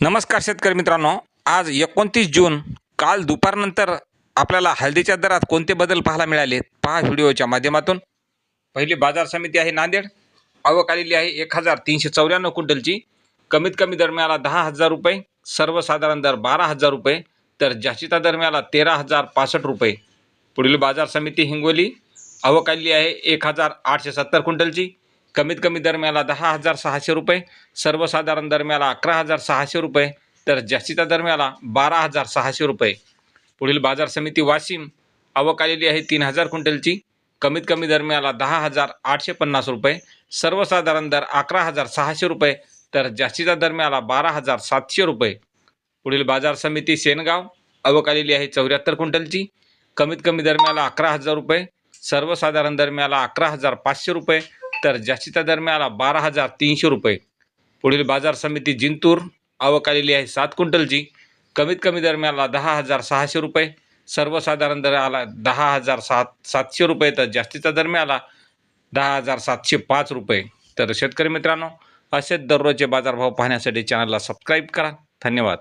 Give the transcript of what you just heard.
नमस्कार शेतकरी मित्रांनो. आज एकोणतीस जून काल दुपारनंतर आपल्याला हळदीच्या दरात कोणते बदल पाहायला मिळाले पहा व्हिडिओच्या माध्यमातून. पहिली बाजार समिती आहे नांदेड. आवक आलेली आहे एक हजार तीनशे चौऱ्याण्णव क्विंटलची. कमीत कमी दर मिळाला दहा हजार रुपये सर्वसाधारण दर बारा हजार रुपये तर जास्तीचा दर मिळाला तेरा हजार पासष्ट रुपये. पुढील बाजार समिती हिंगोली. आवक आलेली आहे एक हजार आठशे सत्तर क्विंटलची. कमीत कमी दरम्याला दहा हजार सहाशे रुपये सर्वसाधारण दरम्याला अकरा हजार सहाशे रुपये तर जास्तीचा दरम्याला बारा हजार सहाशे रुपये. पुढील बाजार समिती वाशिम आवक आलेली आहे तीन हजार क्विंटलची. कमीत कमी दरम्याला दहा हजार आठशे पन्नास रुपये सर्वसाधारण दर अकरा हजार सहाशे रुपये तर जास्तीचा दरम्याला बारा हजार सातशे रुपये. पुढील बाजार समिती सेनगाव आवक आलेली आहे चौऱ्याहत्तर क्विंटलची. कमीत कमी दरम्याला अकरा हजार रुपये सर्वसाधारण दरम्याला अकरा हजार पाचशे रुपये तर जास्तीचा दर मिळाला बारा हजार तीनशे रुपये. पुढील बाजार समिती जिंतूर आवक आलेली आहे सात क्विंटलची. कमीत कमी दर मिळाला दहा हजार सहाशे रुपये. सर्वसाधारण दर आला दहा हजार सात सातशे रुपये तर जास्तीचा दर मिळाला दहा हजार सातशे पाच रुपये. तर शेतकरी मित्रांनो असेच दररोजचे बाजारभाव पाहण्यासाठी चॅनलला सबस्क्राईब करा. धन्यवाद.